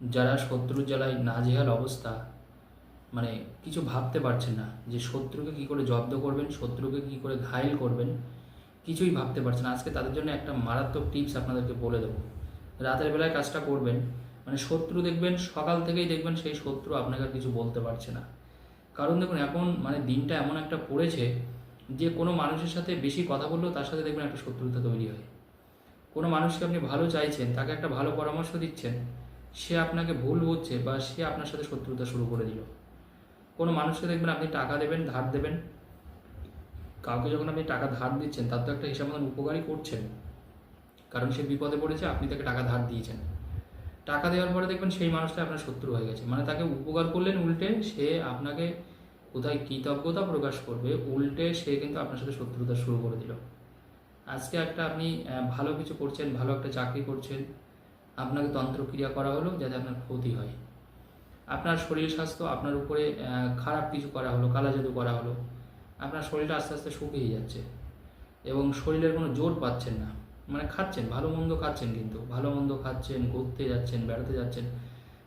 যারা শত্রুর জ্বালায় নাজেহাল অবস্থা মানে কিছু ভাবতে পারছেন না যে শত্রুকে কী করে জব্দ করবেন, শত্রুকে কী করে ঘায়েল করবেন, কিছুই ভাবতে পারছেন না। আজকে তাদের জন্য একটা মারাত্মক টিপস আপনাদেরকে বলে দেবো। রাতের বেলায় কাজটা করবেন মানে শত্রু দেখবেন, সকাল থেকেই দেখবেন সেই শত্রু আপনাকে আর কিছু বলতে পারছে না। কারণ দেখুন, এখন মানে দিনটা এমন একটা পড়েছে যে কোনো মানুষের সাথে বেশি কথা বললেও তার সাথে দেখবেন একটা শত্রুতা তৈরি হয়। কোনো মানুষকে আপনি ভালো চাইছেন, তাকে একটা ভালো পরামর্শ দিচ্ছেন সে আপনাকে ভুল বুঝছে বা সে আপনার সাথে শত্রুতা শুরু করে দিল। কোনো মানুষকে দেখবেন আপনি টাকা দেবেন, ধার দেবেন। কাউকে যখন আপনি টাকা ধার দিচ্ছেন, তার তো একটা হিসাব উপকারই করছেন। কারণ সে বিপদে পড়েছে, আপনি তাকে টাকা ধার দিয়েছেন। টাকা দেওয়ার পরে দেখবেন সেই মানুষটা আপনার শত্রু হয়ে গেছে। মানে তাকে উপকার করলেন উল্টে সে আপনাকে কোথায় কৃতজ্ঞতা প্রকাশ করবে, উল্টে সে কিন্তু আপনার সাথে শত্রুতা শুরু করে দিল। আজকে একটা আপনি ভালো কিছু করছেন, ভালো একটা চাকরি করছেন আপনাকে তন্ত্রক্রিয়া করা হলো যাতে আপনার ক্ষতি হয়। আপনার শরীর স্বাস্থ্য আপনার উপরে খারাপ কিছু করা হলো কালা জাদু করা হলো, আপনার শরীরটা আস্তে আস্তে শুকিয়ে যাচ্ছে এবং শরীরের কোনো জোর পাচ্ছেন না। মানে খাচ্ছেন, ভালো মন্দ খাচ্ছেন কিন্তু, ভালো মন্দ খাচ্ছেন, ঘুরতে যাচ্ছেন, বেড়াতে যাচ্ছেন।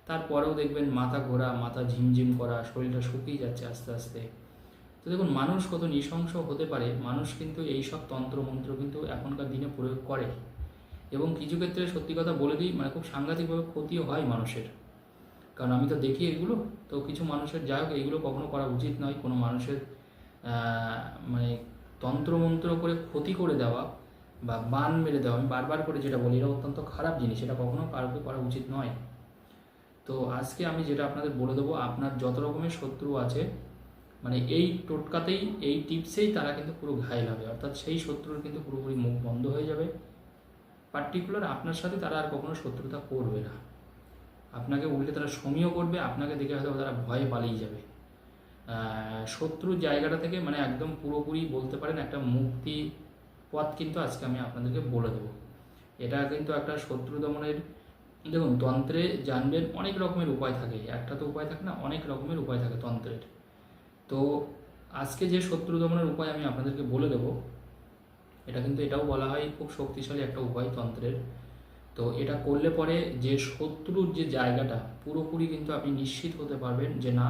তারপরেও দেখবেন মাথা ঘোরা, মাথা ঝিমঝিম করা, শরীরটা শুকিয়ে যাচ্ছে আস্তে আস্তে। তো দেখুন, মানুষ কত নৃশংস হতে পারে, মানুষ কিন্তু এই সব তন্ত্রমন্ত্র কিন্তু এখনকার দিনে প্রয়োগ করে। এবং কিছু ক্ষেত্রে সত্যি কথা বলে দিই মানে খুব সাংঘাতিকভাবে ক্ষতিও হয় মানুষের। কারণ আমি তো দেখি এগুলো, তো কিছু মানুষের, যাই হোক, এগুলো কখনো করা উচিত নয়। কোনো মানুষের মানে তন্ত্রমন্ত্র করে ক্ষতি করে দেওয়া বা বান মেরে দেওয়া, আমি বারবার করে যেটা বলি, এটা অত্যন্ত খারাপ জিনিস, এটা কখনো কারোকে করা উচিত নয়। তো আজকে আমি যেটা আপনাদের বলে দেবো, আপনার যত রকমের শত্রু আছে মানে এই টোটকাতেই, এই টিপসেই তারা কিন্তু পুরো ঘায়ল হবে। অর্থাৎ সেই শত্রুর কিন্তু পুরোপুরি মুখ বন্ধ হয়ে যাবে। পার্টিকুলার আপনার সাথে তারা আর কখনো শত্রুতা করবে না। আপনাকে উল্টে তারা সমীহ করবে, আপনাকে দেখে হয়তো তারা ভয়ে পালিয়ে যাবে। শত্রুর জায়গাটা থেকে মানে একদম পুরোপুরি বলতে পারেন একটা মুক্তি পথ কিন্তু আজকে আমি আপনাদেরকে বলে দেবো। এটা কিন্তু একটা শত্রু দমনের, দেখুন, তন্ত্রে জানবেন অনেক রকমের উপায় থাকে। একটা তো উপায় থাকে না, অনেক রকমের উপায় থাকে তন্ত্রের। তো আজকে যে শত্রু দমনের উপায় আমি আপনাদেরকে বলে দেবো এটা কিন্তু এটাও বলা হয় খুব শক্তিশালী একটা উপায় তন্ত্রের। তো এটা করলে পরে যে শত্রুর যে জায়গাটা, পুরোপুরি কিন্তু আপনি নিশ্চিত হতে পারবেন যে না,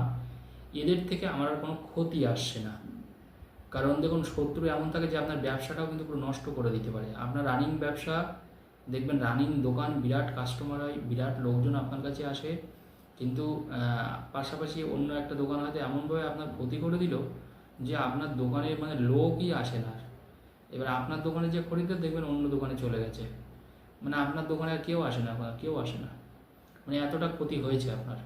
এদের থেকে আমার আর কোনো ক্ষতি আসছে না। কারণ দেখুন, শত্রু এমন থাকে যে আপনার ব্যবসাটাও কিন্তু পুরো নষ্ট করে দিতে পারে। আপনার রানিং ব্যবসা, দেখবেন রানিং দোকান বিরাট কাস্টমার হয়, বিরাট লোকজন আপনার কাছে আসে। কিন্তু পাশাপাশি অন্য একটা দোকান হয়তো এমনভাবে আপনার ক্ষতি করে দিল যে আপনার দোকানে মানে লোকই আসে না। এবার আপনার দোকানে যে খরিদ্দার দেখবেন অন্য দোকানে চলে গেছে। মানে আপনার দোকানে আর কেউ আসে না কেউ আসে না। মানে এতটা ক্ষতি হয়েছে আপনার।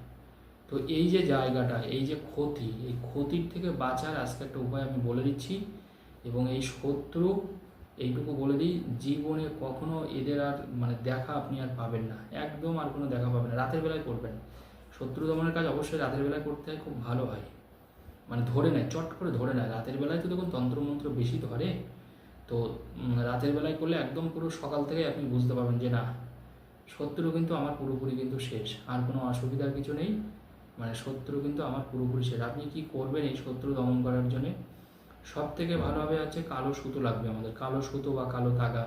তো এই যে জায়গাটা, এই যে ক্ষতি, এই ক্ষতির থেকে বাঁচার আজকে একটা উপায় আমি বলে দিচ্ছি এবং এই শত্রু এইটুকু বলে দিই, জীবনে কখনো এদের আর মানে দেখা আপনি আর পাবেন না। একদম আর কোনো দেখা পাবেন না। রাতের বেলায় করবেন। শত্রু দমনের কাজ অবশ্যই রাতের বেলায় করতে হয়, খুব ভালো হয়। মানে ধরে নেয়, চট করে ধরে নেয়। রাতের বেলায় তো দেখুন তন্ত্রমন্ত্র বেশি ধরে তো রাতের বেলায় করলে একদম পুরো সকাল থেকে আপনি বুঝতে পারবেন যে না, শত্রু কিন্তু আমার পুরোপুরি কিন্তু শেষ, আর কোনো অসুবিধার কিছু নেই। মানে শত্রু কিন্তু আমার পুরোপুরি শেষ। আপনি কি করবেন এই শত্রু দমন করার জন্য? সব থেকে ভালোভাবে হচ্ছে কালো সুতো লাগবে আমাদের, কালো সুতো বা কালো তাগা।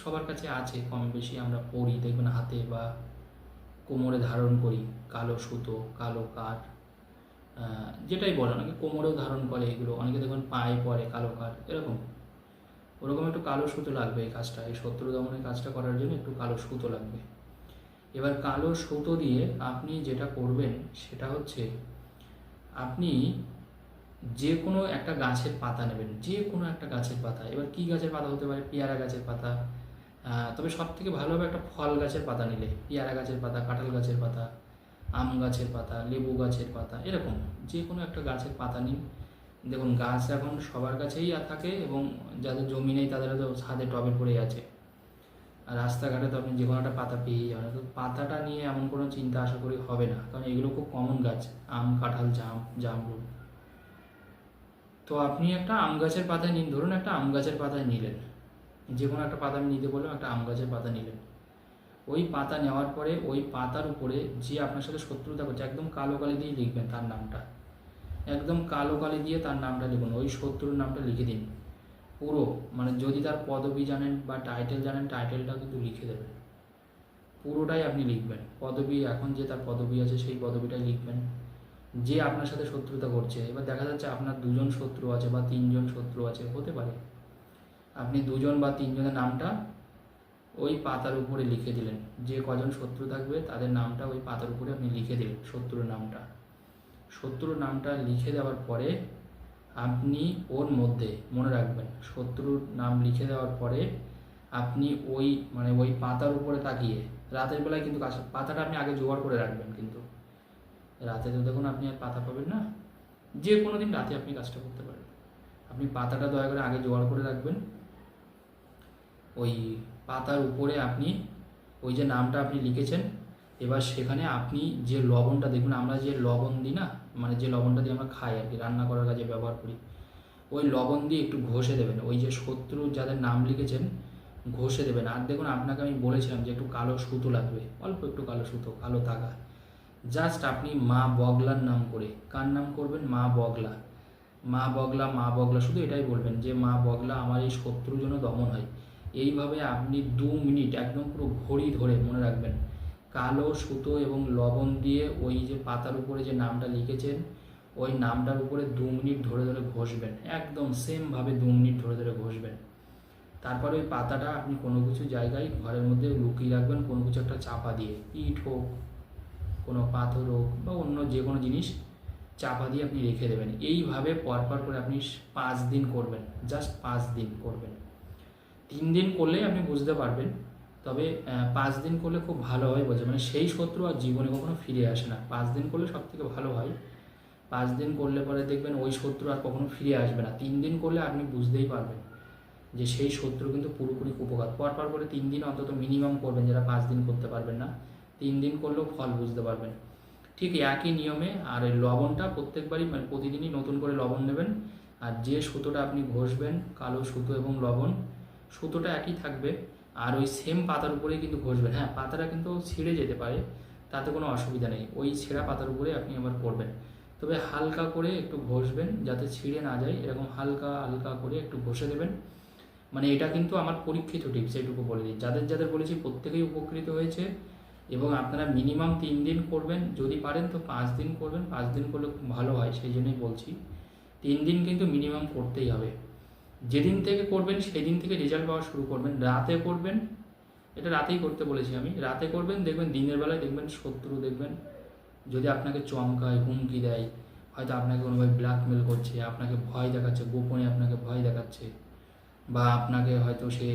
সবার কাছে আছে, কম বেশি আমরা পরি, দেখবেন হাতে বা কোমরে ধারণ করি, কালো সুতো, কালো কাঠ যেটাই বলে অনেকে কোমরেও ধারণ করে এগুলো, অনেকে দেখবেন পায়ে পরে কালো কাঠ এরকম। ওরকম একটু কালো সুতো লাগবে এই কাজটা, এই শত্রু দমনের কাজটা করার জন্য একটু কালো সুতো লাগবে। এবার কালো সুতো দিয়ে আপনি যেটা করবেন, সেটা হচ্ছে আপনি যে কোনো একটা গাছের পাতা নেবেন যে কোনো একটা গাছের পাতা। এবার কি গাছের পাতা হতে পারে? পেয়ারা গাছের পাতা। তবে সব থেকে ভালো হবে একটা ফল গাছের পাতা নিলে, পেয়ারা গাছের পাতা, কাঁঠাল গাছের পাতা। আম গাছের পাতা, লেবু গাছের পাতা, এরকম যে কোনো একটা গাছের পাতা নিন। দেখুন, গাছ এখন সবার কাছেই থাকে এবং যাদের জমি নেই তাদের তো ছাদে টবে পড়ে আছে। আর রাস্তাঘাটে তো আপনি যে কোনো একটা পাতা পেয়েই যাবেন। তো পাতাটা নিয়ে এমন কোনো চিন্তা আশা করি হবে না, কারণ এগুলো খুব কমন গাছ, আম, কাঁঠাল, জাম, জামরুল। তো আপনি একটা আম গাছের পাতা নিন, ধরুন একটা আম গাছের পাতা নিলেন। যে কোনো একটা পাতা আমি নিতে বললাম, একটা আম গাছের পাতা নিলেন। ওই পাতা নেওয়ার পরে ওই পাতার উপরে যে আপনার সাথে শত্রুতা করছে, একদম কালো কালি দিয়ে লিখবেন তার নামটা। একদম কালো কালি দিয়ে তার নামটা লিখুন, ওই শত্রুর নামটা লিখে দিন। পুরো মানে যদি তার পদবি জানেন বা টাইটেল জানেন টাইটেলটাও কিন্তু লিখে দেবেন। পুরোটাই আপনি লিখবেন। পদবি, এখন যে তার পদবি আছে, সেই পদবিটাই লিখবেন। যে আপনার সাথে শত্রুতা করছে, এবার দেখা যাচ্ছে আপনার দুজন শত্রু আছে বা তিনজন শত্রু আছে, হতে পারে। আপনি দুজন বা তিনজনের নামটা ওই পাতার উপরে লিখে দিলেন। যে কজন শত্রু থাকবে তাদের নামটা ওই পাতার উপরে আপনি লিখে দিলেন, শত্রুর নামটা। শত্রুর নামটা লিখে দেওয়ার পরে আপনি ওর মধ্যে, মনে রাখবেন, শত্রুর নাম লিখে দেওয়ার পরে আপনি ওই মানে ওই পাতার উপরে তাকিয়ে, রাতের বেলায় কিন্তু পাতাটা আপনি আগে জোগাড় করে রাখবেন কিন্তু। রাতে তো দেখুন আপনি আর পাতা পাবেন না। যে কোনো দিন রাতে আপনি কাজটা করতে পারেন। আপনি পাতাটা দয়া করে আগে জোগাড় করে রাখবেন। ওই পাতার উপরে আপনি ওই যে নামটা আপনি লিখেছেন, এবার সেখানে আপনি যে লবণটা দেখুন, আমরা যে লবণ দিই না মানে যে লবণটা দিয়ে আমরা খাই আর কি, রান্না করার কাজে ব্যবহার করি, ওই লবণ দিয়ে একটু ঘষে দেবেন, ওই যে শত্রু যাদের নাম লিখেছেন, ঘষে দেবেন। আর দেখুন, আপনাকে আমি বলেছিলাম যে একটু কালো সুতো লাগবে, অল্প একটু কালো সুতো, কালো তাগা। জাস্ট আপনি মা বগলার নাম করে, কার নাম করবেন? মা বগলা। মা বগলা মা বগলা, শুধু এটাই বলবেন যে মা বগলা আমার এই শত্রুর জন্য দমন হয়। এইভাবে আপনি দু মিনিট একদম পুরো ঘড়ি ধরে মনে রাখবেন। কালো সুতো এবং লবণ দিয়ে ওই যে পাতার উপরে যে নামটা লিখেছেন, ওই নামটার উপরে দু মিনিট ধরে ধরে ঘষবেন। একদম সেমভাবে দু মিনিট ধরে ধরে ঘষবেন। তারপরে ওই পাতাটা আপনি কোনো কিছু জায়গায় ঘরের মধ্যে লুকিয়ে রাখবেন, কোনো কিছু একটা চাপা দিয়ে। ইট হোক, কোনো পাথর হোক বা অন্য যে কোনো জিনিস চাপা দিয়ে আপনি রেখে দেবেন। এইভাবে পরপর করে আপনি পাঁচ দিন করবেন। জাস্ট পাঁচ দিন করবেন। তিন দিন করলেই আপনি বুঝতে পারবেন। তবে পাঁচ দিন করলে খুব ভালো হয় বলছে মানে সেই শত্রু আর জীবনে কখনো ফিরে আসে না। পাঁচ দিন করলে সব থেকে ভালো হয়। পাঁচ দিন করলে পরে দেখবেন ওই শত্রু আর কখনো ফিরে আসবে না। তিন দিন করলে আপনি বুঝতেই পারবেন যে সেই শত্রু কিন্তু পুরোপুরি উপকার। পরপর করে তিন দিন অন্তত মিনিমাম করবেন, যারা পাঁচ দিন করতে পারবেন না। তিন দিন করলেও ফল বুঝতে পারবেন। ঠিক একই নিয়মে আর লবণটা প্রত্যেকবারই মানে প্রতিদিনই নতুন করে লবণ নেবেন আর যে সুতোটা আপনি ঘষবেন, কালো সুতো এবং লবণ সুতোটা একই থাকবে আর ওই সেম পাতার উপরেই কিন্তু ঘষবেন। হ্যাঁ পাতাটা কিন্তু ছিঁড়ে যেতে পারে, তাতে কোনো অসুবিধা নেই। ওই ছেঁড়া পাতার উপরে আপনি আবার করবেন। তবে হালকা করে একটু ঘষবেন যাতে ছিঁড়ে না যায়, এরকম হালকা হালকা করে একটু ঘষে দেবেন। মানে এটা কিন্তু আমার পরীক্ষিত টিপস এটুকু বলে দিই। যাদের যাদের বলেছি প্রত্যেকেই উপকৃত হয়েছে এবং আপনারা মিনিমাম তিন দিন করবেন। যদি পারেন তো পাঁচ দিন করবেন। পাঁচ দিন করলে খুব ভালো হয়, সেই জন্যই বলছি। তিন দিন কিন্তু মিনিমাম করতেই হবে। যেদিন থেকে করবেন সেই দিন থেকে রেজাল্ট পাওয়া শুরু করবেন। রাতে করবেন, এটা রাতেই করতে বলেছি আমি। রাতে করবেন, দেখবেন দিনের বেলায় দেখবেন শত্রু দেখবেন। যদি আপনাকে চমকায়, হুমকি দেয়, হয়তো আপনাকে কোনোভাবে ব্ল্যাকমেল করছে, আপনাকে ভয় দেখাচ্ছে, গোপনে আপনাকে ভয় দেখাচ্ছে, বা আপনাকে হয়তো সে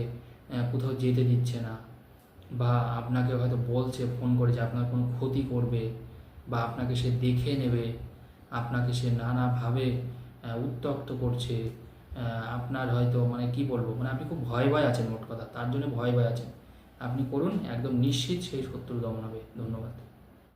কোথাও যেতে দিচ্ছে না, বা আপনাকে হয়তো বলছে ফোন করে যে আপনার কোনো ক্ষতি করবে, বা আপনাকে সে দেখে নেবে, আপনাকে সে নানাভাবে উত্তক্ত করছে আপনার হয়তো মানে কি বলব মানে আপনি খুব ভয় ভয় আছেন মোট কথা, তার জন্য ভয় ভয় আছেন। আপনি করুন, একদম নিশ্চিত সেই শত্রু দমন হবে। ধন্যবাদ।